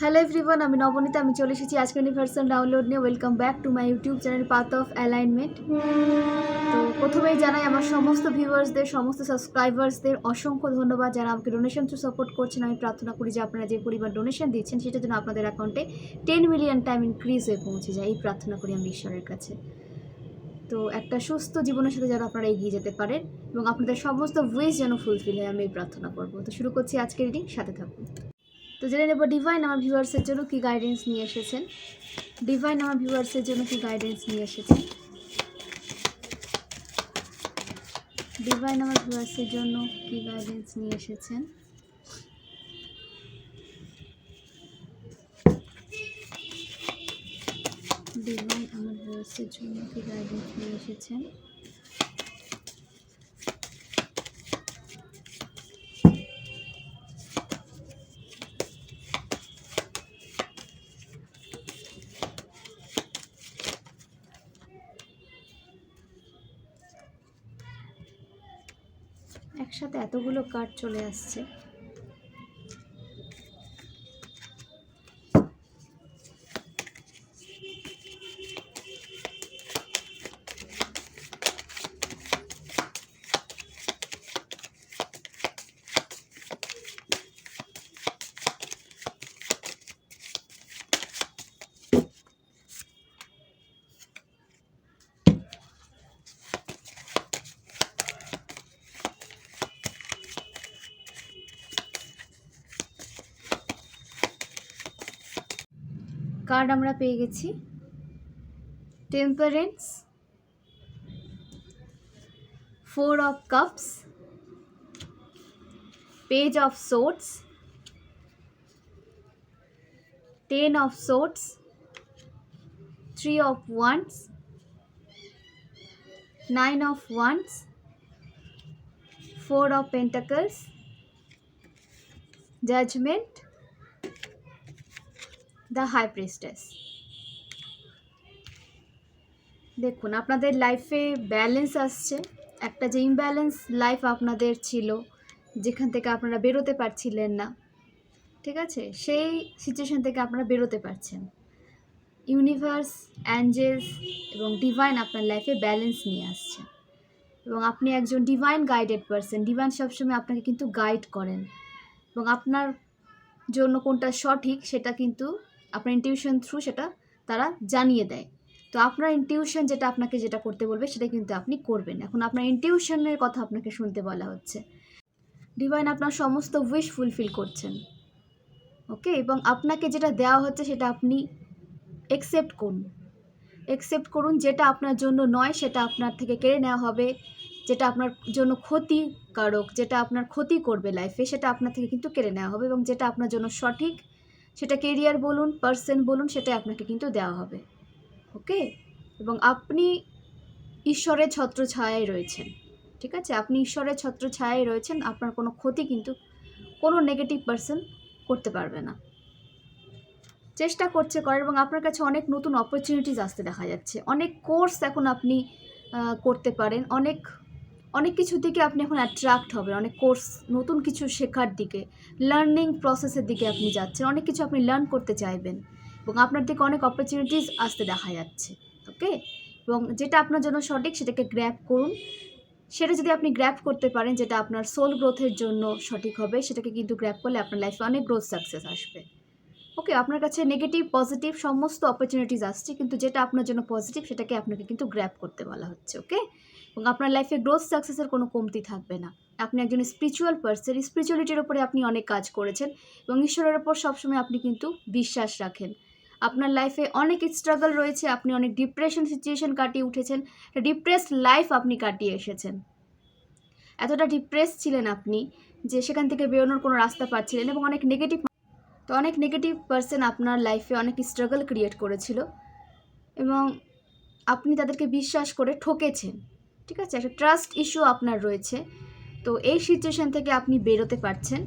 Hello everyone আমি নবনীতা, আমি চলে এসেছি আজকে ইউনিভার্সাল ডাউনলোড নিয়ে। Welcome back to my YouTube channel path of alignment তো প্রথমেই জানাই, আমার সমস্ত ভিউয়ার্সদের সমস্ত সাবস্ক্রাইবার্সদের অসংখ্য ধন্যবাদ যারা আমাকে ডোনেশন থ্রু সাপোর্ট করছেন। আমি প্রার্থনা করি যে আপনারা যে পরিমাণ ডোনেশন দিচ্ছেন সেটা যেন আপনাদের অ্যাকাউন্টে টেন মিলিয়ন টাইম ইনক্রিজ হয়ে পৌঁছে যায়। এই প্রার্থনা করি আমি ঈশ্বরের কাছে। তো একটা সুস্থ জীবনের সাথে যেন আপনারা এগিয়ে যেতে পারেন এবং আপনাদের সমস্ত উইস যেন ফুলফিল হয়, আমি এই প্রার্থনা করব। তো শুরু করছি আজকের রিডিং সাথে থাকুন। তো জেনে নেব ডিভাইন আমার ভিউয়ার্সের জন্য কি গাইডেন্স নিয়ে এসেছেন? ডিভাইন আমার ভিউয়ার্সের জন্য কি গাইডেন্স নিয়ে এসেছেন? ডিভাইন আমার ভিউয়ার্সের জন্য কি গাইডেন্স নিয়ে এসেছেন? ডিভাইন আমার ভিউয়ার্সের জন্য কি গাইডেন্স নিয়ে এসেছেন? কাঠ কার্ড চলে আসছে। কার্ড আমরা পেয়ে গেছি। Temperance four of cups page of swords ten of swords three of wands nine of wands four of pentacles judgement the high priestess. দেখুন, আপনাদের লাইফে ব্যালেন্স আসছে। একটা যে ইমব্যালেন্স লাইফ আপনাদের ছিল, যেখান থেকে আপনারা বেরোতে পারছিলেন না, ঠিক আছে? সেই সিচুয়েশন থেকে আপনারা বেরোতে পারছেন। ইউনিভার্স অ্যাঞ্জেলস এবং ডিভাইন আপনার লাইফে ব্যালেন্স নিয়ে আসছে। এবং আপনি একজন ডিভাইন গাইডেড পারসন ডিভাইন সবসময় আপনাকে কিন্তু গাইড করেন। এবং আপনার জন্য কোনটা সঠিক, সেটা কিন্তু আপনার ইনটিউশন থ্রু সেটা তারা জানিয়ে দেয়। তো আপনার ইনটিউশন যেটা আপনাকে যেটা করতে বলবে, সেটা কিন্তু আপনি করবেন। এখন আপনার ইনটিউশনের কথা আপনাকে শুনতে বলা হচ্ছে। ডিভাইন আপনার সমস্ত উইশ ফুলফিল করছেন। ওকে এবং আপনাকে যেটা দেওয়া হচ্ছে, সেটা আপনি একসেপ্ট করুন। একসেপ্ট করুন যেটা আপনার জন্য নয়, সেটা আপনার থেকে কেড়ে নেওয়া হবে। যেটা আপনার জন্য ক্ষতিকারক, যেটা আপনার ক্ষতি করবে লাইফে সেটা আপনার থেকে কিন্তু কেড়ে নেওয়া হবে এবং যেটা আপনার জন্য সঠিক সেটা কেরিয়ার বলুন পার্সন বলুন, সেটাই আপনাকে কিন্তু দেওয়া হবে। ওকে এবং আপনি ঈশ্বরের ছত্র ছায়ায় রয়েছেন। ঠিক আছে? আপনি ঈশ্বরের ছত্র ছায়ায় রয়েছেন, আপনার কোনো ক্ষতি কিন্তু কোনো নেগেটিভ পার্সন করতে পারবে না। চেষ্টা করছে করার এবং আপনার কাছে অনেক নতুন অপরচুনিটিস আসতে দেখা যাচ্ছে। অনেক কোর্স এখন আপনি করতে পারেন, অনেক অনেক কিছুর দিকে আপনি এখন অ্যাট্রাক্ট হবেন, অনেক কোর্স নতুন কিছু শেখার দিকে লার্নিং প্রসেসের দিকে আপনি যাচ্ছেন, অনেক কিছু আপনি লার্ন করতে চাইবেন এবং আপনার দিকে অনেক অপরচুনিটিস আসতে দেখা যাচ্ছে ওকে এবং যেটা আপনার জন্য সঠিক সেটাকে গ্র্যাপ করুন। সেটা যদি আপনি গ্র্যাপ করতে পারেন, যেটা আপনার সোল গ্রোথের জন্য সঠিক হবে, সেটাকে কিন্তু গ্র্যাপ করলে আপনার লাইফে অনেক গ্রোথ সাকসেস আসবে ওকে আপনার কাছে নেগেটিভ পজিটিভ সমস্ত অপরচুনিটিস আসছে, কিন্তু যেটা আপনার জন্য পজিটিভ সেটাকে আপনাকে কিন্তু গ্র্যাপ করতে বলা হচ্ছে ওকে এবং আপনার লাইফে গ্রোথ সাকসেসের কোনো কমতি থাকবে না। আপনি একজন স্পিরিচুয়াল পার্সন স্পিরিচুয়ালিটির ওপরে আপনি অনেক কাজ করেছেন এবং ঈশ্বরের ওপর সবসময় আপনি কিন্তু বিশ্বাস রাখেন। আপনার লাইফে অনেক স্ট্রাগল রয়েছে, আপনি অনেক ডিপ্রেশন সিচুয়েশন কাটিয়ে উঠেছেন ডিপ্রেসড লাইফ আপনি কাটিয়ে এসেছেন। এতটা ডিপ্রেস ছিলেন আপনি যে সেখান থেকে বেরোনোর কোনো রাস্তা পাচ্ছিলেন এবং অনেক নেগেটিভ তো অনেক নেগেটিভ পার্সন আপনার লাইফে অনেক স্ট্রাগল ক্রিয়েট করেছিল এবং আপনি তাদেরকে বিশ্বাস করে ঠকেছেন। ঠিক আছে? একটা ট্রাস্ট ইস্যু আপনার রয়েছে। তো এই সিচুয়েশন থেকে আপনি বেরোতে পারছেন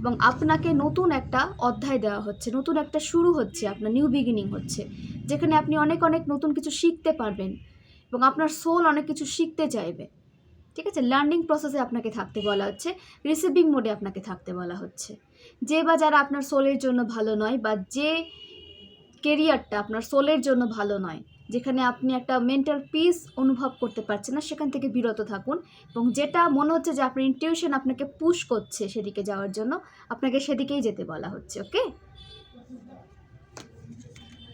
এবং আপনাকে নতুন একটা অধ্যায় দেওয়া হচ্ছে, নতুন একটা শুরু হচ্ছে, আপনার নিউ বিগিনিং হচ্ছে, যেখানে আপনি অনেক অনেক নতুন কিছু শিখতে পারবেন এবং আপনার সোল অনেক কিছু শিখতে চাইবে। ঠিক আছে? লার্নিং প্রসেসে আপনাকে থাকতে বলা হচ্ছে রিসিভিং মোডে আপনাকে থাকতে বলা হচ্ছে। যে বা যারা আপনার সোলের জন্য ভালো নয় বা যে কেরিয়ারটা আপনার সোলের জন্য ভালো নয় যেখানে আপনি একটা মেন্টাল পিস অনুভব করতে পারছেন না, সেখান থেকে বিরত থাকুন। এবং যেটা মনে হচ্ছে যে আপনার ইনটিউশন আপনাকে পুশ করছে সেদিকে যাওয়ার জন্য, আপনাকে সেদিকেই যেতে বলা হচ্ছে ওকে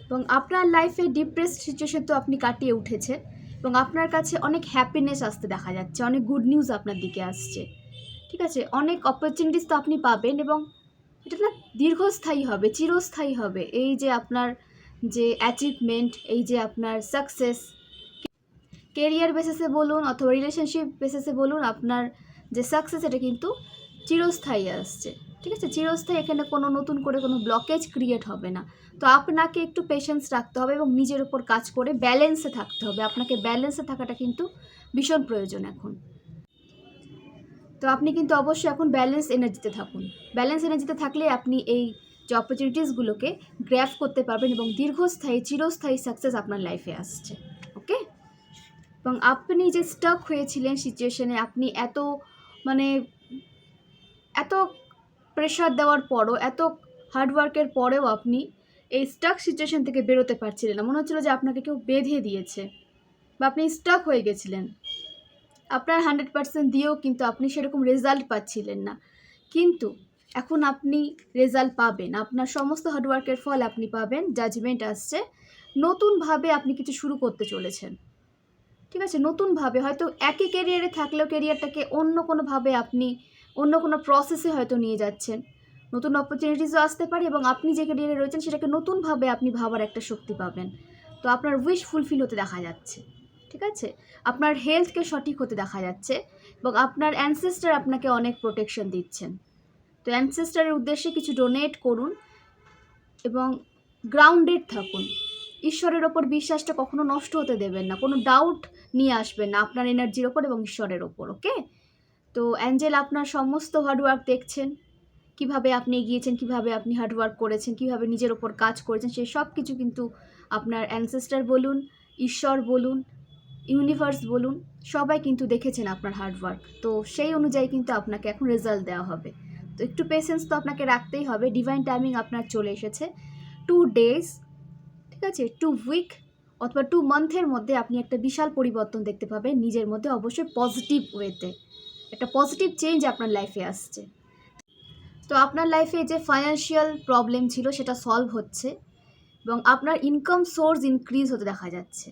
এবং আপনার লাইফে ডিপ্রেস সিচুয়েশন তো আপনি কাটিয়ে উঠেছেন। এবং আপনার কাছে অনেক হ্যাপিনেস আসতে দেখা যাচ্ছে, অনেক গুড নিউজ আপনার দিকে আসছে, ঠিক আছে? অনেক অপরচুনিটিস তো আপনি পাবেন এবং এটা না দীর্ঘস্থায়ী হবে, চিরস্থায়ী হবে। এই যে আপনার যে অ্যাচিভমেন্ট এই যে আপনার সাকসেস কেরিয়ার বেসেসে বলুন অথবা রিলেশনশিপ বেসেসে বলুন, আপনার যে সাকসেস এটা কিন্তু চিরস্থায়ী আসছে। ঠিক আছে? চিরস্থায়ী এখানে কোনো নতুন করে কোনো ব্লকেজ ক্রিয়েট হবে না। তো আপনাকে একটু পেশেন্স রাখতে হবে এবং নিজের উপর কাজ করে ব্যালেন্সে থাকতে হবে। আপনাকে ব্যালেন্সে থাকাটা কিন্তু ভীষণ প্রয়োজন এখন। তো আপনি কিন্তু অবশ্যই এখন ব্যালেন্স এনার্জিতে থাকুন। ব্যালেন্স এনার্জিতে থাকলে আপনি এই যে অপরচুনিটিসগুলোকে গ্র্যাফ করতে পারবেন এবং দীর্ঘস্থায়ী, চিরস্থায়ী সাকসেস আপনার লাইফে আসছে ওকে এবং আপনি যে স্টাক হয়েছিলেন সিচুয়েশনে আপনি এত মানে এত প্রেশার দেওয়ার পরও, এত হার্ডওয়ার্কের পরেও আপনি এই স্টাক সিচুয়েশন থেকে বেরোতে পারছিলেন না। মনে হচ্ছিল যে আপনাকে কেউ বেঁধে দিয়েছে বা আপনি স্টাক হয়ে গেছিলেন। আপনার হান্ড্রেড পার্সেন্ট দিয়েও কিন্তু আপনি সেরকম রেজাল্ট পাচ্ছিলেন না। কিন্তু এখন আপনি রেজাল্ট পাবেন। আপনার সমস্ত হার্ডওয়ার্কের ফল আপনি পাবেন জাজমেন্ট আসছে। নতুনভাবে আপনি কিছু শুরু করতে চলেছেন। ঠিক আছে? নতুনভাবে হয়তো একই ক্যারিয়ারে থাকলেও ক্যারিয়ারটাকে অন্য কোনোভাবে আপনি অন্য কোনো প্রসেসে হয়তো নিয়ে যাচ্ছেন। নতুন অপরচুনিটিসও আসতে পারে এবং আপনি যে ক্যারিয়ারে রয়েছেন সেটাকে নতুনভাবে আপনি ভাবার একটা শক্তি পাবেন। তো আপনার উইশ ফুলফিল হতে দেখা যাচ্ছে। ঠিক আছে? আপনার হেলথকে সঠিক হতে দেখা যাচ্ছে এবং আপনার অ্যানসেস্টার আপনাকে অনেক প্রোটেকশন দিচ্ছেন। তো অ্যানসেস্টারের উদ্দেশ্যে কিছু ডোনেট করুন এবং গ্রাউন্ডেড থাকুন। ঈশ্বরের ওপর বিশ্বাসটা কখনো নষ্ট হতে দেবেন না। কোনো ডাউট নিয়ে আসবেন না আপনার এনার্জির ওপর এবং ঈশ্বরের ওপর ওকে তো অ্যাঞ্জেল, আপনার সমস্ত হার্ডওয়ার্ক দেখছেন। কীভাবে আপনি এগিয়েছেন, কীভাবে আপনি হার্ডওয়ার্ক করেছেন, কীভাবে নিজের ওপর কাজ করেছেন সেই সব কিছু কিন্তু আপনার অ্যানসেস্টার বলুন, ঈশ্বর বলুন ইউনিভার্স বলুন, সবাই কিন্তু দেখেছেন আপনার হার্ডওয়ার্ক তো সেই অনুযায়ী কিন্তু আপনাকে এখন রেজাল্ট দেওয়া হবে। তো একটু পেশেন্স তো আপনাকে রাখতেই হবে। ডিভাইন টাইমিং আপনার চলে এসেছে। টু ডেজ ঠিক আছে? টু উইক অথবা টু মান্থের মধ্যে আপনি একটা বিশাল পরিবর্তন দেখতে পাবেন নিজের মধ্যে অবশ্যই পজিটিভ ওয়েতে একটা পজিটিভ চেঞ্জ আপনার লাইফে আসছে। তো আপনার লাইফে যে ফাইন্যান্সিয়াল প্রবলেম ছিল সেটা সলভ হচ্ছে এবং আপনার ইনকাম সোর্স ইনক্রিজ হতে দেখা যাচ্ছে।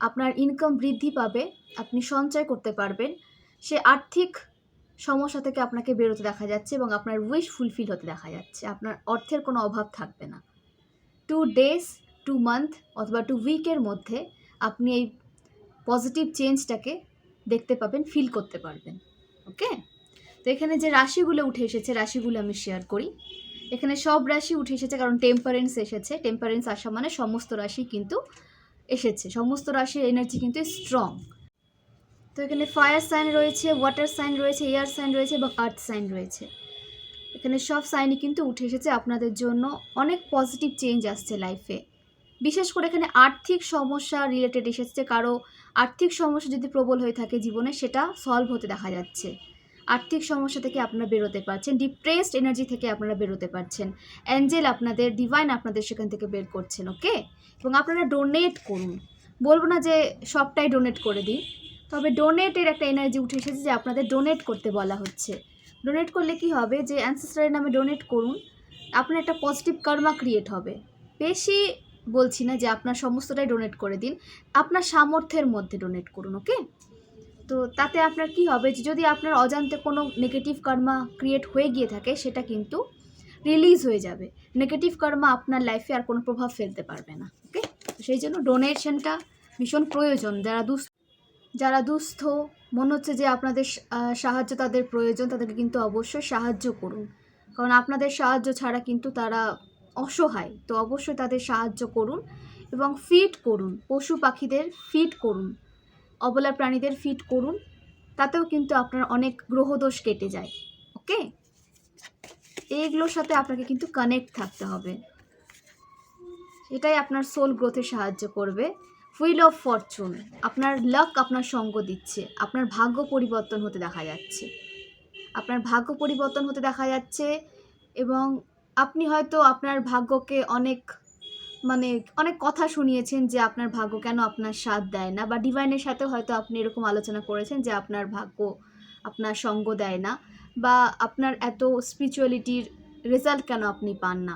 আপনার ইনকাম বৃদ্ধি পাবে, আপনি সঞ্চয় করতে পারবেন। সে আর্থিক সমস্যা থেকে আপনাকে বেরোতে দেখা যাচ্ছে এবং আপনার উইশ ফুলফিল হতে দেখা যাচ্ছে। আপনার অর্থের কোনো অভাব থাকবে না। টু ডেজ টু মান্থ অথবা টু উইকের মধ্যে আপনি এই পজিটিভ চেঞ্জটাকে দেখতে পাবেন ফিল করতে পারবেন। ওকে তো এখানে যে রাশিগুলো উঠে এসেছে, রাশিগুলো আমি শেয়ার করি। এখানে সব রাশি উঠে এসেছে কারণ টেম্পারেন্স এসেছে। টেম্পারেন্স আসা মানে সমস্ত রাশি কিন্তু এসেছে। সমস্ত রাশির এনার্জি কিন্তু স্ট্রং এখানে ফায়ার সাইন রয়েছে ওয়াটার সাইন রয়েছে এয়ার সাইন রয়েছে এবং আর্থ সাইন রয়েছে। এখানে সব সাইনই কিন্তু উঠে এসেছে আপনাদের জন্য। অনেক পজিটিভ চেঞ্জ আসছে লাইফে বিশেষ করে এখানে আর্থিক সমস্যা রিলেটেড এসেছে। কারও আর্থিক সমস্যা যদি প্রবল হয়ে থাকে জীবনে, সেটা সলভ হতে দেখা যাচ্ছে। আর্থিক সমস্যা থেকে আপনারা বেরোতে পারছেন। ডিপ্রেসড এনার্জি থেকে আপনারা বেরোতে পারছেন। অ্যাঞ্জেল আপনাদের ডিভাইন আপনাদের সেখান থেকে বের করছেন ওকে এবং আপনারা ডোনেট করুন। বলব না যে সবটাই ডোনেট করে দিই। তবে ডোনেটের একটা এনার্জি উঠে এসেছে যে আপনাদের ডোনেট করতে বলা হচ্ছে। ডোনেট করলে কি হবে? যে অ্যানসেস্টারের নামে ডোনেট করুন, আপনার একটা পজিটিভ কর্মা ক্রিয়েট হবে। বেশি বলছি না যে আপনার সমস্তটাই ডোনেট করে দিন, আপনার সামর্থ্যের মধ্যে ডোনেট করুন ওকে তো তাতে আপনার কি হবে যে যদি আপনার অজান্তে কোনো নেগেটিভ কর্মা ক্রিয়েট হয়ে গিয়ে থাকে, সেটা কিন্তু রিলিজ হয়ে যাবে। নেগেটিভ কর্মা আপনার লাইফে আর কোনো প্রভাব ফেলতে পারবে না ওকে সেই জন্য ডোনেশনটা ভীষণ প্রয়োজন। যারা দুস্থ যারা দুস্থ, মনে হচ্ছে যে আপনাদের সাহায্য তাদের প্রয়োজন, তাদেরকে কিন্তু অবশ্যই সাহায্য করুন। কারণ আপনাদের সাহায্য ছাড়া কিন্তু তারা অসহায়। তো অবশ্যই তাদের সাহায্য করুন এবং ফিট করুন। পশু পাখিদের ফিট করুন। অবলা প্রাণীদের ফিট করুন। তাতেও কিন্তু আপনার অনেক গ্রহদোষ কেটে যায়। ওকে? এইগুলোর সাথে আপনাকে কিন্তু কানেক্ট থাকতে হবে। এটাই আপনার সোল গ্রোথে সাহায্য করবে। হুইল অফ ফরচুন আপনার লাক আপনার সঙ্গ দিচ্ছে, আপনার ভাগ্য পরিবর্তন হতে দেখা যাচ্ছে। আপনার ভাগ্য পরিবর্তন হতে দেখা যাচ্ছে এবং আপনি হয়তো আপনার ভাগ্যকে অনেক মানে অনেক কথা শুনিয়েছেন যে আপনার ভাগ্য কেন আপনার সাথ দেয় না, বা ডিভাইনের সাথে হয়তো আপনি এরকম আলোচনা করেছেন যে আপনার ভাগ্য আপনার সঙ্গ দেয় না, বা আপনার এত স্পিরিচুয়ালিটির রেজাল্ট কেন আপনি পান না।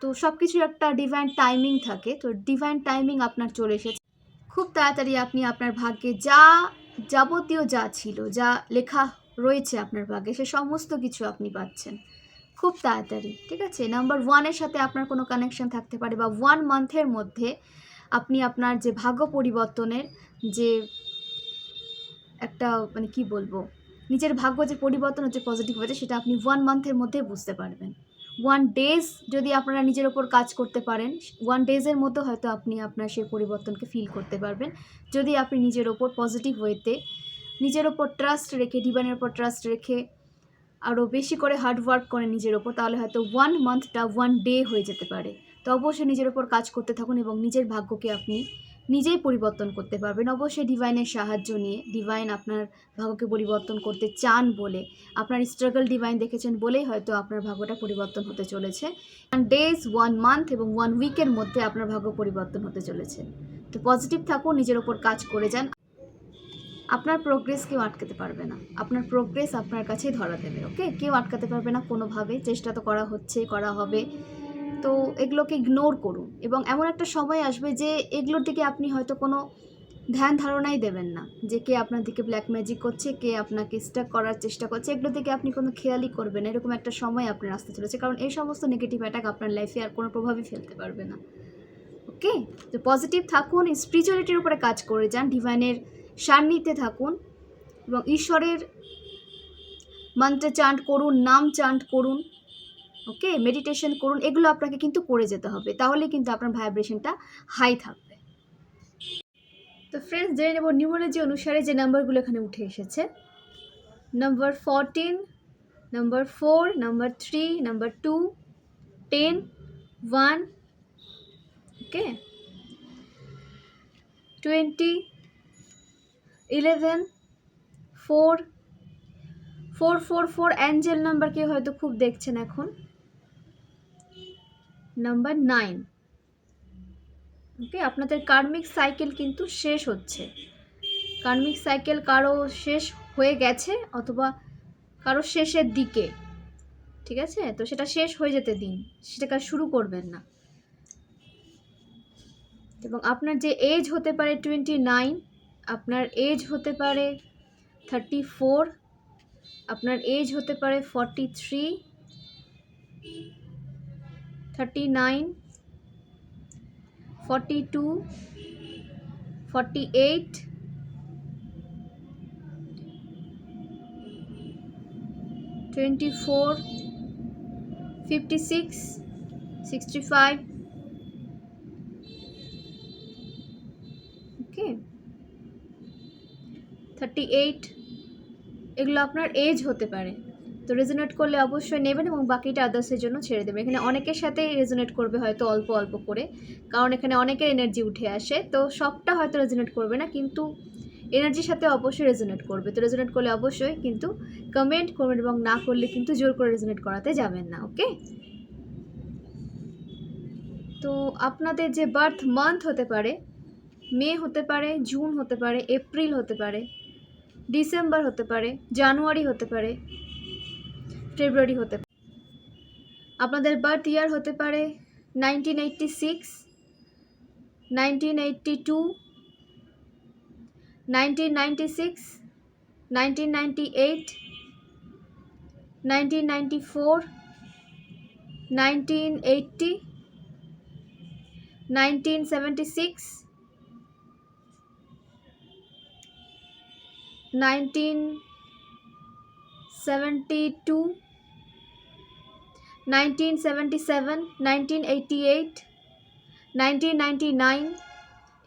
তো সব কিছুর একটা ডিভাইন টাইমিং থাকে। তো ডিভাইন টাইমিং আপনার চলে এসেছে। খুব তাড়াতাড়ি আপনি আপনার ভাগ্যে যা যাবতীয় যা ছিল, যা লেখা রয়েছে আপনার ভাগ্যে, সে সমস্ত কিছু আপনি পাচ্ছেন। খুব তাড়াতাড়ি, ঠিক আছে? নাম্বার ওয়ানের সাথে আপনার কোনো কানেকশন থাকতে পারে বা ওয়ান মান্থের মধ্যে আপনি আপনার যে ভাগ্য পরিবর্তনের যে একটা মানে কি বলব, নিজের ভাগ্য যে পরিবর্তন হচ্ছে পজিটিভ হয়েছে, সেটা আপনি ওয়ান মান্থের মধ্যে বুঝতে পারবেন। ওয়ান ডেজ যদি আপনারা নিজের ওপর কাজ করতে পারেন ওয়ান ডেজের মধ্যে হয়তো আপনি আপনার সেই পরিবর্তনকে ফিল করতে পারবেন। যদি আপনি নিজের ওপর পজিটিভ ওয়েতে নিজের ওপর ট্রাস্ট রেখে, ডিভাইনের ওপর ট্রাস্ট রেখে আরও বেশি করে হার্ড ওয়ার্ক করেন নিজের ওপর, তাহলে হয়তো ওয়ান মান্থটা ওয়ান ডে হয়ে যেতে পারে। তো অবশ্যই নিজের ওপর কাজ করতে থাকুন এবং নিজের ভাগ্যকে আপনি নিজেই পরিবর্তন করতে পারবেন। অবশ্যই ডিভাইনের সাহায্য নিয়ে ডিভাইন আপনার ভাগ্যকে পরিবর্তন করতে চান বলে, আপনার স্ট্রাগল ডিভাইন দেখেছেন বলেই হয়তো আপনার ভাগ্যটা পরিবর্তন হতে চলেছে। ওয়ান ডেজ ওয়ান মান্থ এবং ওয়ান উইকের মধ্যে আপনার ভাগ্য পরিবর্তন হতে চলেছে। তো পজিটিভ থাকুন, নিজের ওপর কাজ করে যান। আপনার প্রোগ্রেস কেউ আটকাতে পারবে না। আপনার প্রোগ্রেস আপনার কাছেই ধরা দেবে ওকে কেউ আটকাতে পারবে না কোনোভাবে। চেষ্টা তো করা হচ্ছে, করা হবে। তো এগুলোকে ইগনোর করুন। এবং এমন একটা সময় আসবে যে এগুলোর দিকে আপনি হয়তো কোনো ধ্যান ধারণাই দেবেন না যে কে আপনার দিকে ব্ল্যাক ম্যাজিক করছে, কে আপনাকে স্টাক করার চেষ্টা করছে। এগুলো দিকে আপনি কোনো খেয়ালই করবেন। এরকম একটা সময় আপনার আসতে চলেছে। কারণ এই সমস্ত নেগেটিভ অ্যাটাক আপনার লাইফে আর কোনো প্রভাবই ফেলতে পারবে না। ওকে তো পজিটিভ থাকুন স্পিরিচুয়ালিটির উপরে কাজ করে যান ডিভাইনের সান্নিধ্যে থাকুন এবং ঈশ্বরের মন্ত্রে চান্ট করুন, নাম চান্ট করুন। ওকে? মেডিটেশন করুন, এগুলো আপনাকে কিন্তু করে যেতে হবে। তাহলে কিন্তু আপনার ভাইব্রেশনটা হাই থাকবে। তো ফ্রেন্ডস জেনে নেব নিউমোলজি অনুসারে যে নাম্বারগুলো এখানে উঠে এসেছে। Number fourteen number four number three number two ten one okay twenty eleven four four four four angel নাম্বারকে হয়তো খুব দেখছেন এখন। Number nine. ওকে আপনাদের কার্মিক সাইকেল কিন্তু শেষ হচ্ছে। কার্মিক সাইকেল কারও শেষ হয়ে গেছে অথবা কারও শেষের দিকে। ঠিক আছে? তো সেটা শেষ হয়ে যেতে দিন। সেটাকে শুরু করবেন না। এবং আপনার যে এজ হতে পারে টোয়েন্টি নাইন আপনার এজ হতে পারে থার্টি ফোর আপনার এজ হতে পারে forty three thirty nine forty two forty eight twenty four fifty six sixty five okay thirty eight এগুলো আপনার এজ হতে পারে। তো রেজোনেট করলে অবশ্যই নেবেন এবং বাকিটা আদার্সের জন্য ছেড়ে দেবেন। এখানে অনেকের সাথেই রেজোনেট করবে হয়তো অল্প অল্প করে, কারণ এখানে অনেকের এনার্জি উঠে আসে। তো সবটা হয়তো রেজোনেট করবে না, কিন্তু এনার্জির সাথে অবশ্যই রেজোনেট করবে। তো রেজোনেট করলে অবশ্যই কিন্তু কমেন্ট করবেন এবং না করলে কিন্তু জোর করে রেজোনেট করাতে যাবেন না ওকে তো আপনাদের যে বার্থ মান্থ হতে পারে, মে হতে পারে জুন হতে পারে এপ্রিল হতে পারে ডিসেম্বর হতে পারে জানুয়ারি হতে পারে ফেব্রুয়ারি হতে আপনাদের বার্থ ইয়ার হতে পারে nineteen eighty six, nineteen eighty two, nineteen ninety six, nineteen ninety eight, nineteen ninety four, nineteen eighty, nineteen seventy six, nineteen seventy two nineteen seventy seven, nineteen eighty eight, nineteen ninety nine,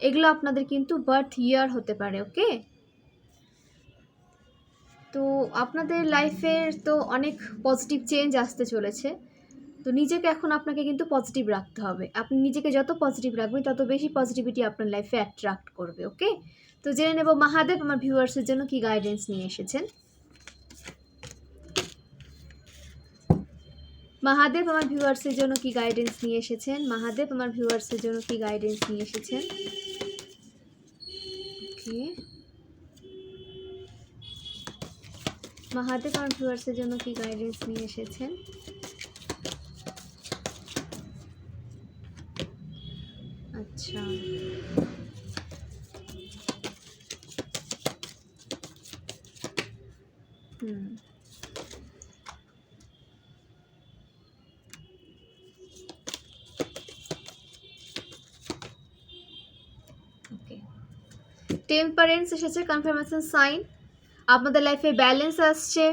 এগুলো আপনাদের কিন্তু birth year হতে পারে, ওকে? তো আপনাদের লাইফের তো অনেক পজিটিভ চেঞ্জ আসতে চলেছে। তো নিজেকে এখন আপনাকে কিন্তু পজিটিভ রাখতে হবে। আপনি নিজেকে যত পজিটিভ রাখবেন, তত বেশি পজিটিভিটি আপনার লাইফে অ্যাট্রাক্ট করবে, ওকে? তো জেনে নেব মহাদেব, আমার ভিউয়ার্সের জন্য কি গাইডেন্স নিয়ে এসেছেন? মহাদেব আমার ভিউয়ার্সের জন্য কি গাইডেন্স নিয়ে এসেছেন? মহাদেব আমার ভিউয়ার্সের জন্য কি গাইডেন্স নিয়ে এসেছেন? ওকে মহাদেব আমার ভিউয়ার্সের জন্য কি গাইডেন্স নিয়ে এসেছেন? আচ্ছা। হুম। টেম্পারেন্স এসেছে কনফার্মেশন সাইন আপনাদের লাইফে ব্যালেন্স আসছে।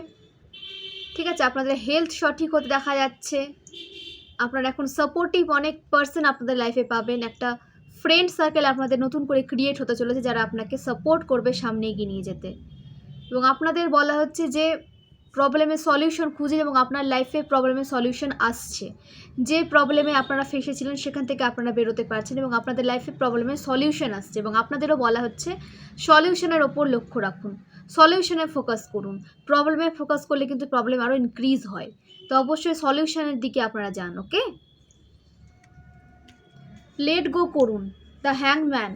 ঠিক আছে, আপনাদের হেলথ সঠিক হতে দেখা যাচ্ছে। আপনারা এখন সাপোর্টিভ অনেক পার্সন আপনাদের লাইফে পাবেন। একটা ফ্রেন্ড সার্কেল আপনাদের নতুন করে ক্রিয়েট হতে চলেছে, যারা আপনাকে সাপোর্ট করবে সামনে এগিয়ে নিয়ে যেতে। এবং আপনাদের বলা হচ্ছে যে প্রবলেমের সলিউশন খুঁজে এবং আপনার লাইফে প্রবলেমের সলিউশন আসছে। যে প্রবলেমে আপনারা ফেসেছিলেন, সেখান থেকে আপনারা বেরোতে পারছেন এবং আপনাদের লাইফে প্রবলেমের সলিউশন আসছে এবং আপনাদেরও বলা হচ্ছে সলিউশনের ওপর লক্ষ্য রাখুন। সলিউশনে ফোকাস করুন। প্রবলেমে ফোকাস করলে কিন্তু প্রবলেম আরও ইনক্রিজ হয়। তো অবশ্যই সলিউশনের দিকে আপনারা যান ওকে লেট গো করুন। দ্য হ্যাংম্যান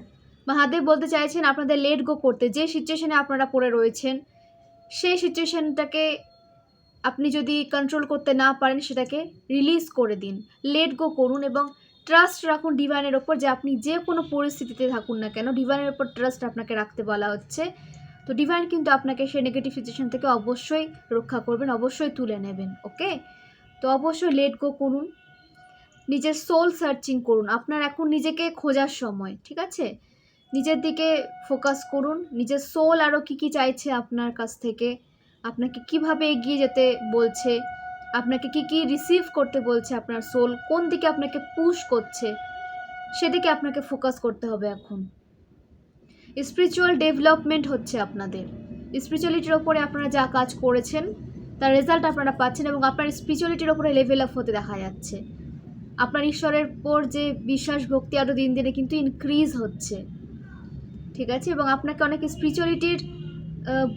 মহাদেব বলতে চাইছেন আপনাদের লেট গো করতে। যে সিচুয়েশনে আপনারা পড়ে রয়েছেন সেই সিচুয়েশনটাকে আপনি যদি কন্ট্রোল করতে না পারেন, সেটাকে রিলিজ করে দিন। লেট গো করুন এবং ট্রাস্ট রাখুন ডিভাইনের ওপর যে আপনি যে কোনো পরিস্থিতিতে থাকুন না কেন ডিভাইনের ওপর ট্রাস্ট আপনাকে রাখতে বলা হচ্ছে। তো ডিভাইন কিন্তু আপনাকে সেই নেগেটিভ সিচুয়েশন থেকে অবশ্যই রক্ষা করবেন, অবশ্যই তুলে নেবেন ওকে তো অবশ্যই লেট গো করুন। নিজের সোল সার্চিং করুন। আপনার এখন নিজেকে খোঁজার সময়, ঠিক আছে? নিজের দিকে ফোকাস করুন। নিজের সোল আরও কী কী চাইছে আপনার কাছ থেকে? আপনাকে কীভাবে এগিয়ে যেতে বলছে? আপনাকে কি কি রিসিভ করতে বলছে আপনার সোল কোন দিকে আপনাকে পুশ করছে? সেদিকে আপনাকে ফোকাস করতে হবে এখন। স্পিরিচুয়াল ডেভেলপমেন্ট হচ্ছে আপনাদের। স্পিরিচুয়ালিটির ওপরে আপনারা যা কাজ করেছেন, তার রেজাল্ট আপনারা পাচ্ছেন এবং আপনার স্পিরিচুয়ালিটির ওপরে লেভেল আপ হতে দেখা যাচ্ছে। আপনার ঈশ্বরের পর যে বিশ্বাস, ভক্তি আরও দিন দিনে কিন্তু ইনক্রিজ হচ্ছে। ঠিক আছে? এবং আপনাকে অনেক স্পিরিচুয়ালিটির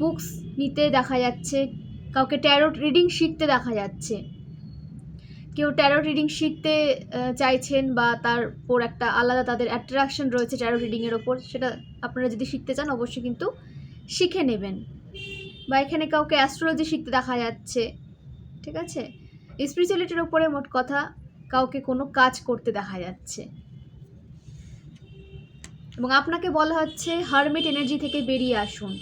বুকস নিতে দেখা যাচ্ছে। কাউকে ট্যারোট রিডিং শিখতে দেখা যাচ্ছে। কেউ ট্যারোট রিডিং শিখতে চাইছেন বা তার উপর একটা আলাদা তাদের অ্যাট্রাকশন রয়েছে ট্যারোট রিডিংয়ের ওপর, সেটা আপনারা যদি শিখতে চান, অবশ্যই কিন্তু শিখে নেবেন। বা এখানে কাউকে অ্যাস্ট্রোলজি শিখতে দেখা যাচ্ছে। ঠিক আছে? স্পিরিচুয়ালিটির ওপরে মোট কথা, কাউকে কোনো কাজ করতে দেখা যাচ্ছে। এবং আপনাকে বলা হচ্ছে হারমিট এনার্জি থেকে বেরিয়ে আসুন।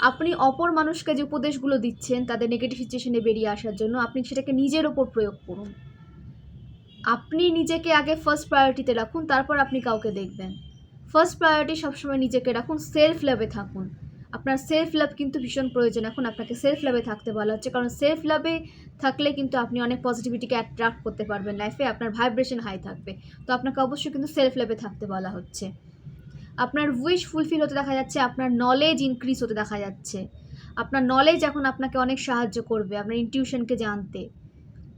আপনি অপর মানুষকে যে উপদেশগুলো দিচ্ছেন, তাদের নেগেটিভ সিচুয়েশনে বেরিয়ে আসার জন্য আপনি সেটাকে নিজের ওপর প্রয়োগ করুন। আপনি নিজেকে আগে ফার্স্ট প্রায়োরিটিতে রাখুন, তারপর আপনি কাউকে দেখবেন। ফার্স্ট প্রায়োরিটি সবসময় নিজেকে রাখুন সেলফ লাভে থাকুন। আপনার সেলফ লাভ কিন্তু ভীষণ প্রয়োজন এখন, আপনাকে সেলফ লাভে থাকতে বলা হচ্ছে। কারণ সেলফ লাভে থাকলে কিন্তু আপনি অনেক পজিটিভিটিকে অ্যাট্রাক্ট করতে পারবেন লাইফে আপনার ভাইব্রেশন হাই থাকবে। তো আপনাকে অবশ্যই কিন্তু সেলফ লাভে থাকতে বলা হচ্ছে। আপনার উইশ ফুলফিল হতে দেখা যাচ্ছে, আপনার নলেজ ইনক্রিজ হতে দেখা যাচ্ছে। আপনার নলেজ এখন আপনাকে অনেক সাহায্য করবে, আপনার ইনটিউশনকে জানতে।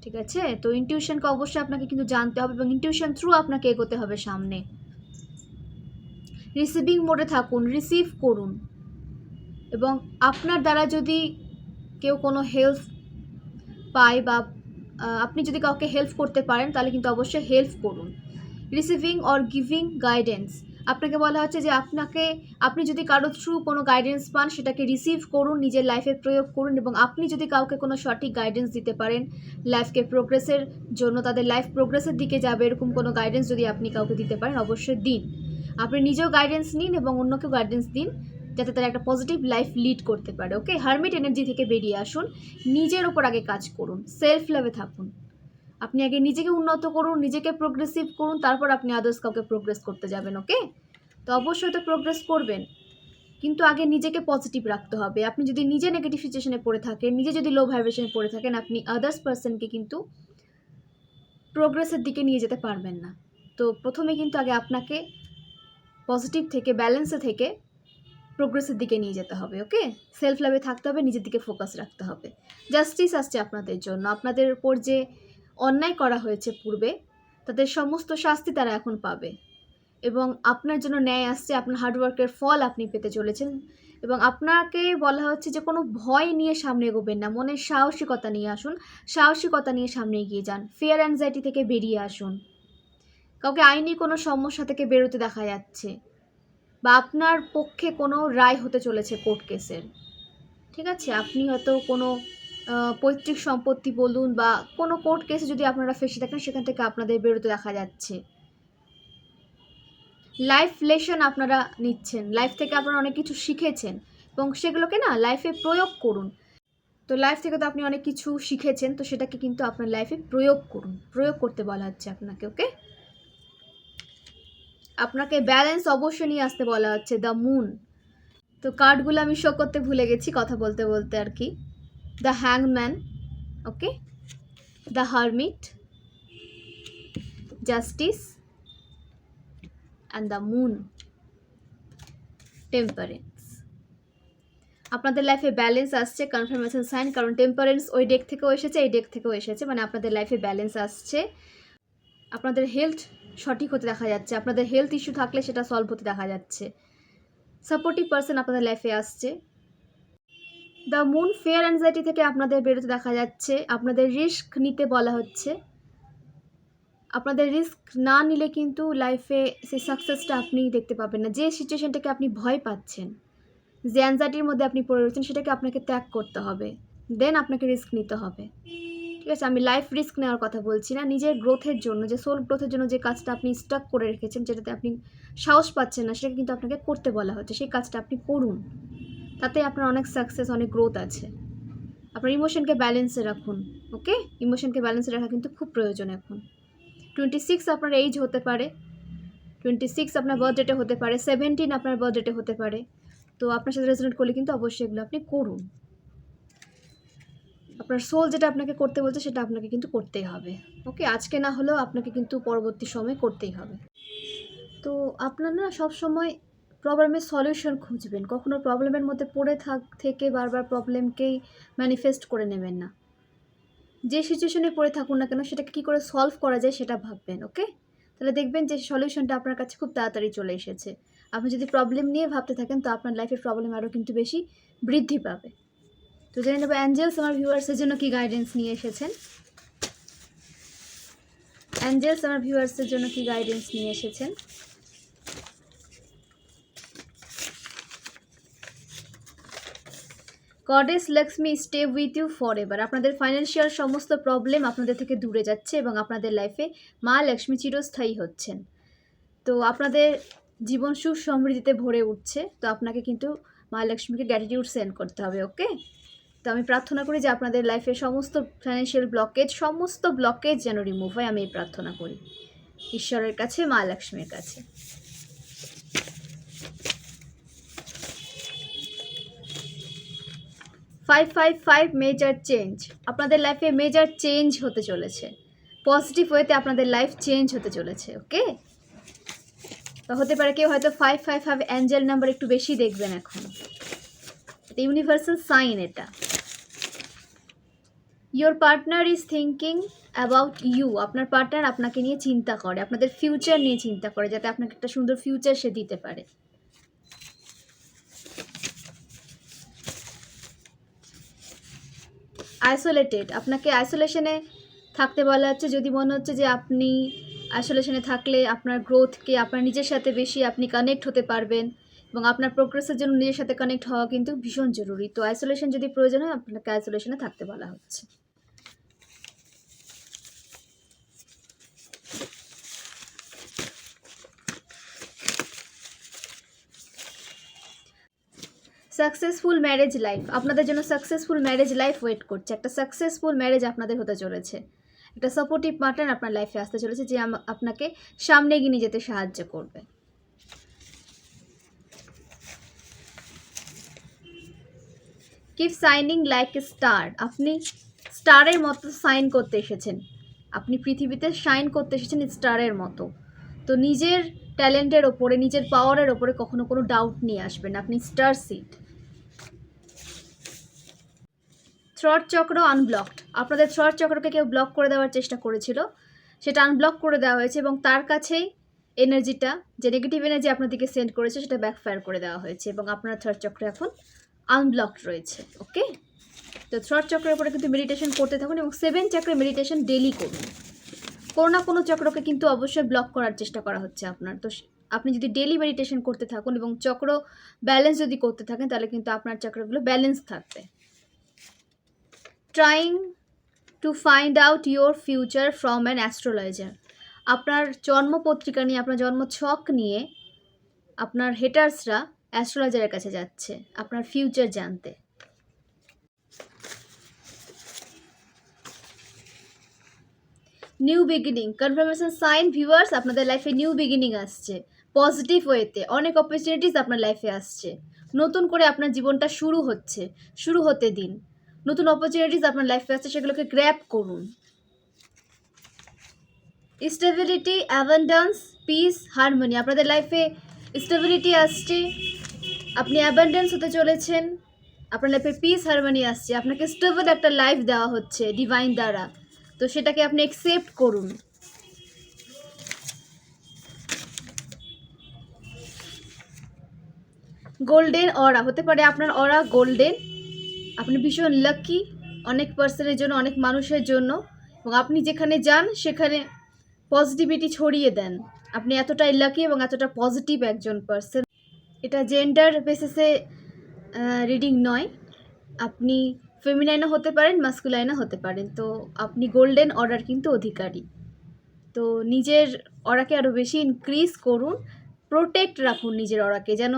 ঠিক আছে? তো ইনটিউশনকে অবশ্যই আপনাকে কিন্তু জানতে হবে এবং ইনটিউশন থ্রু আপনাকে এগোতে হবে সামনে। রিসিভিং মোডে থাকুন রিসিভ করুন। এবং আপনার দ্বারা যদি কেউ কোনো হেল্প পায় বা আপনি যদি কাউকে হেল্প করতে পারেন, তাহলে কিন্তু অবশ্যই হেল্প করুন। রিসিভিং অর গিভিং গাইডেন্স আপনাকে বলা হচ্ছে যে আপনাকে, আপনি যদি কারও থ্রু কোনো গাইডেন্স পান, সেটাকে রিসিভ করুন, নিজের লাইফে প্রয়োগ করুন এবং আপনি যদি কাউকে কোনো সঠিক গাইডেন্স দিতে পারেন লাইফকে প্রোগ্রেসের জন্য তাদের লাইফ প্রোগ্রেসের দিকে যাবে, এরকম কোনো গাইডেন্স যদি আপনি কাউকে দিতে পারেন, অবশ্যই দিন। আপনি নিজেও গাইডেন্স নিন এবং অন্যকেও গাইডেন্স দিন, যাতে তারা একটা পজিটিভ লাইফ লিড করতে পারে ওকে হারমিট এনার্জি থেকে বেরিয়ে আসুন, নিজের ওপর আগে কাজ করুন সেলফ লাভে থাকুন। আপনি আগে নিজেকে উন্নত করুন, নিজেকে প্রোগ্রেসিভ করুন, তারপর আপনি আদার্স কাউকে প্রোগ্রেস করতে যাবেন ওকে তো অবশ্যই তো প্রোগ্রেস করবেন। কিন্তু আগে নিজেকে পজিটিভ রাখতে হবে। আপনি যদি নিজে নেগেটিভ সিচুয়েশনে পড়ে থাকেন, নিজে যদি লো ভাইব্রেশনে পড়ে থাকেন, আপনি আদার্স পার্সনকে কিন্তু প্রোগ্রেসের দিকে নিয়ে যেতে পারবেন না। তো প্রথমে কিন্তু আগে আপনাকে পজিটিভ থেকে ব্যালেন্সে থেকে প্রোগ্রেসের দিকে নিয়ে যেতে হবে ওকে সেলফ লাভে থাকতে হবে, নিজের দিকে ফোকাস রাখতে হবে। জাস্টিস আসছে আপনাদের জন্য। আপনাদের উপর যে অন্যায় করা হয়েছে পূর্বে, তাদের সমস্ত শাস্তি তারা এখন পাবে। এবং আপনার জন্য ন্যায় আসছে, আপনার হার্ডওয়ার্কের ফল আপনি পেতে চলেছেন। এবং আপনাকে বলা হচ্ছে যে কোনো ভয় নিয়ে সামনে এগোবেন না, মনের সাহসিকতা নিয়ে আসুন, সাহসিকতা নিয়ে সামনে এগিয়ে যান ফিয়ার অ্যাংজাইটি থেকে বেরিয়ে আসুন। কাউকে আইনি কোনো সমস্যা থেকে বেরোতে দেখা যাচ্ছে, বা আপনার পক্ষে কোনো রায় হতে চলেছে কোর্ট কেসের ঠিক আছে? আপনি হয়তো কোনো পৈতৃক সম্পত্তি বলুন বা কোনো কোর্ট কেসে যদি আপনারা ফেসে থাকেন, সেখান থেকে আপনাদের বেরোতে দেখা যাচ্ছে। লাইফ লেসন আপনারা নিচ্ছেন। লাইফ থেকে আপনারা অনেক কিছু শিখেছেন এবং সেগুলোকে না লাইফে প্রয়োগ করুন। তো লাইফ থেকে তো আপনি অনেক কিছু শিখেছেন, তো সেটাকে কিন্তু আপনার লাইফে প্রয়োগ করুন। প্রয়োগ করতে বলা হচ্ছে আপনাকে ওকে আপনাকে ব্যালেন্স অবশ্যই নিয়ে আসতে বলা হচ্ছে দ্য মুন তো কার্ডগুলো আমি শো করতে ভুলে গেছি কথা বলতে বলতে আর কি। The হ্যাংম্যান okay the hermit justice and the moon temperance আপনাদের লাইফে ব্যালেন্স আসছে কনফার্মেশন সাইন কারণ টেম্পারেন্স ওই ডেক থেকেও এসেছে, এই ডেক থেকেও এসেছে মানে আপনাদের লাইফে ব্যালেন্স আসছে। আপনাদের হেলথ সঠিক হতে দেখা যাচ্ছে, আপনাদের হেলথ ইস্যু থাকলে সেটা সলভ হতে দেখা যাচ্ছে। সাপোর্টিভ পার্সন আপনাদের লাইফে আসছে। দ্য মুন ফেয়ার অ্যাংজাইটি থেকে আপনাদের বেরোতে দেখা যাচ্ছে। আপনাদের রিস্ক নিতে বলা হচ্ছে। আপনাদের রিস্ক না নিলে কিন্তু লাইফে সেই সাকসেসটা আপনি দেখতে পাবেন না। যে সিচুয়েশনটাকে আপনি ভয় পাচ্ছেন, যে অ্যাংজাইটির মধ্যে আপনি পড়ে রয়েছেন, সেটাকে আপনাকে ত্যাগ করতে হবে। দেন আপনাকে রিস্ক নিতে হবে। ঠিক আছে? আমি লাইফ রিস্ক নেওয়ার কথা বলছি না। নিজের গ্রোথের জন্য, যে সোল গ্রোথের জন্য যে কাজটা আপনি স্টাক করে রেখেছেন, যেটাতে আপনি সাহস পাচ্ছেন না সেটা কিন্তু আপনাকে করতে বলা হচ্ছে। সেই কাজটা আপনি করুন। তাতে আপনার অনেক সাকসেস অনেক গ্রোথ আছে। আপনার ইমোশনকে ব্যালেন্সে রাখুন ওকে ইমোশনকে ব্যালেন্সে রাখা কিন্তু খুব প্রয়োজন এখন। টোয়েন্টি সিক্স আপনার এইজ হতে পারে। টোয়েন্টি সিক্স আপনার বার্থডেটে হতে পারে। সেভেন্টিন আপনার বার্থডেটে হতে পারে। তো আপনার সাথে রেজনেট করলে কিন্তু অবশ্যই এগুলো আপনি করুন। আপনার সোল যেটা আপনাকে করতে বলছে, সেটা আপনাকে কিন্তু করতেই হবে ওকে আজকে না হলেও আপনাকে কিন্তু পরবর্তী সময় করতেই হবে। তো আপনার না সব সময় প্রবলেমের সলিউশন খুঁজবেন। কখনো প্রবলেমের মধ্যে পড়ে থাক, থেকে বারবার প্রবলেমকেই ম্যানিফেস্ট করে নেবেন না। যে সিচুয়েশনে পড়ে থাকুন না কেন, সেটাকে কী করে সলভ করা যায় সেটা ভাববেন ওকে তাহলে দেখবেন যে সলিউশনটা আপনার কাছে খুব তাড়াতাড়ি চলে এসেছে। আপনি যদি প্রবলেম নিয়ে ভাবতে থাকেন, তো আপনার লাইফের প্রবলেম আরও কিন্তু বেশি বৃদ্ধি পাবে। তো জেনে নেব অ্যাঞ্জেলস আমার ভিউয়ার্সের জন্য কি গাইডেন্স নিয়ে এসেছেন? অ্যাঞ্জেলস আমার ভিউয়ার্সের জন্য কি গাইডেন্স নিয়ে এসেছেন? Goddess Lakshmi stay with you for ever আপনাদের ফাইন্যান্সিয়াল সমস্ত প্রবলেম আপনাদের থেকে দূরে যাচ্ছে এবং আপনাদের লাইফে মা লক্ষ্মী চিরস্থায়ী হচ্ছেন। তো আপনাদের জীবন সুখ সমৃদ্ধিতে ভরে উঠছে। তো আপনাকে কিন্তু মা লক্ষ্মীকে গ্র্যাটিটিউড সেন্ড করতে হবে ওকে তো আমি প্রার্থনা করি যে আপনাদের লাইফে সমস্ত ফাইন্যান্সিয়াল ব্লকেজ সমস্ত ব্লকেজ যেন রিমুভ হয়, আমি এই প্রার্থনা করি। ঈশ্বরের কাছে, মা লক্ষ্মীর কাছে। Five five five major change আপনাদের লাইফে মেজার চেঞ্জ হতে চলেছে। পজিটিভ ওয়েতে আপনাদের লাইফ চেঞ্জ হতে চলেছে ওকে হতে পারে কেউ হয়তো five five five angel number একটু বেশি দেখবেন এখন। ইউনিভার্সাল সাইন এটা। Your partner is thinking about you আপনার পার্টনার আপনাকে নিয়ে চিন্তা করে, আপনাদের ফিউচার নিয়ে চিন্তা করে, যাতে আপনাকে একটা সুন্দর ফিউচার সে দিতে পারে। আইসোলেটেড আপনাকে আইসোলেশনে থাকতে বলা হচ্ছে। যদি মনে হচ্ছে যে আপনি আইসোলেশনে থাকলে আপনার গ্রোথকে আপনার নিজের সাথে বেশি আপনি কানেক্ট হতে পারবেন এবং আপনার প্রোগ্রেসের জন্য নিজের সাথে কানেক্ট হওয়া কিন্তু ভীষণ জরুরি। তো আইসোলেশন যদি প্রয়োজন হয়, আপনাকে আইসোলেশনে থাকতে বলা হচ্ছে। সাকসেসফুল ম্যারেজ লাইফ আপনাদের জন্য সাকসেসফুল ম্যারেজ লাইফ ওয়েট করছে। একটা সাকসেসফুল ম্যারেজ আপনাদের হতে চলেছে। একটা সাপোর্টিভ পার্টনার আপনার লাইফে আসতে চলেছে যে আপনাকে সামনে এগিয়ে নিয়ে যেতে সাহায্য করবে। Keep shining like a star আপনি স্টারের মতো সাইন করতে এসেছেন। আপনি পৃথিবীতে সাইন করতে এসেছেন স্টারের মতো। তো নিজের ট্যালেন্টের ওপরে, নিজের পাওয়ারের ওপরে কখনো কোনো ডাউট নিয়ে আসবেন। আপনি স্টার সিট থ্রট চক্র আনব্লকড আপনাদের থ্রট চক্রকে কেউ ব্লক করে দেওয়ার চেষ্টা করেছিল, সেটা আনব্লক করে দেওয়া হয়েছে এবং তার কাছেই এনার্জিটা যে নেগেটিভ এনার্জি আপনাদেরকে সেন্ড করেছে, সেটা ব্যাকফায়ার করে দেওয়া হয়েছে এবং আপনার থ্রট চক্র এখন আনব্লকড রয়েছে ওকে তো থ্রট চক্রের উপরে কিন্তু মেডিটেশন করতে থাকুন এবং সেভেন চক্রের মেডিটেশন ডেলি করুন। কোনো না কোনো চক্রকে কিন্তু অবশ্যই ব্লক করার চেষ্টা করা হচ্ছে আপনার। তো আপনি যদি ডেলি মেডিটেশন করতে থাকুন এবং চক্র ব্যালেন্স যদি করতে থাকেন, তাহলে কিন্তু আপনার চক্রগুলো ব্যালেন্স থাকবে। Trying to find out your future from an astrologer আপনার জন্ম পত্রিকা নিয়ে, আপনার জন্ম ছক নিয়ে আপনার হেটার্সরা অ্যাস্ট্রোলজারের কাছে যাচ্ছে, আপনার ফিউচার জানতে। New beginning confirmation sign viewers আপনাদের লাইফে নিউ বিগিনিং আসছে। পজিটিভ ওয়েতে অনেক অপরচুনিটিস আপনার লাইফে আসছে। নতুন করে আপনার জীবনটা শুরু হচ্ছে, শুরু হতে দিন। নতুন অপরচুনিটিস আপনার লাইফে আসছে সেগুলোকে গ্র্যাপ করুন। স্টেবিলিটি অ্যাবান্ডান্স পিস হারমোনি আপনাদের লাইফে স্টেবিলিটি আসছে, আপনি অ্যাবান্ডেন্স হতে চলেছেন, আপনার লাইফে পিস হারমোনি আসছে। আপনাকে স্টেবল একটা লাইফ দেওয়া হচ্ছে ডিভাইন দ্বারা। তো সেটাকে আপনি অ্যাকসেপ্ট করুন। গোল্ডেন অরা হতে পারে আপনার অরা গোল্ডেন আপনি ভীষণ লাকি অনেক পার্সনের জন্য, অনেক মানুষের জন্য। এবং আপনি যেখানে যান, সেখানে পজিটিভিটি ছড়িয়ে দেন। আপনি এতটাই লাকি এবং এতটা পজিটিভ একজন পার্সন এটা জেন্ডার বেসিসে রিডিং নয়। আপনি ফেমিনাইনও হতে পারেন মাস্কুলাইনও হতে পারেন। তো আপনি গোল্ডেন অর্ডার কিন্তু অধিকারী। তো নিজের অরাকে আরও বেশি ইনক্রিজ করুন প্রোটেক্ট রাখুন নিজের অরাকে। যেন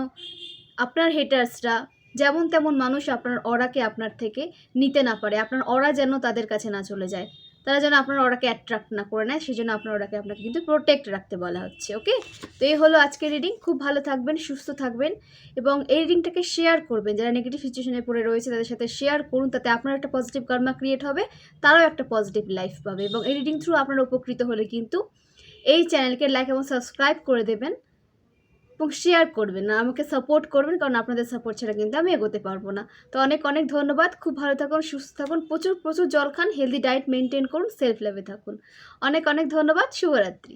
আপনার হেটার্সরা যেমন তেমন মানুষ আপনার অরাকে আপনার থেকে নিতে না পারে। আপনার অরা যেন তাদের কাছে না চলে যায়। তারা যেন আপনার অরাকে অ্যাট্রাক্ট না করে নেয় সেই জন্য আপনার অরাকে আপনাকে কিন্তু প্রোটেক্ট রাখতে বলা হচ্ছে ওকে তো এই হলো আজকের রিডিং খুব ভালো থাকবেন, সুস্থ থাকবেন এবং এই রিডিংটাকে শেয়ার করবেন। যারা নেগেটিভ সিচুয়েশনে পড়ে রয়েছে, তাদের সাথে শেয়ার করুন, তাতে আপনার একটা পজিটিভ কর্মা ক্রিয়েট হবে, তারাও একটা পজিটিভ লাইফ পাবে এবং এই রিডিং থ্রু আপনারা উপকৃত হলে কিন্তু এই চ্যানেলকে লাইক এবং সাবস্ক্রাইব করে দেবেন। এবং শেয়ার করবেন না, আমাকে সাপোর্ট করবেন কারণ আপনাদের সাপোর্ট ছাড়া কিন্তু আমি এগোতে পারব না। তো অনেক অনেক ধন্যবাদ, খুব ভালো থাকুন, সুস্থ থাকুন, প্রচুর প্রচুর জল খান হেলদি ডায়েট মেনটেন করুন সেলফ লাভে থাকুন। অনেক অনেক ধন্যবাদ, শুভরাত্রি।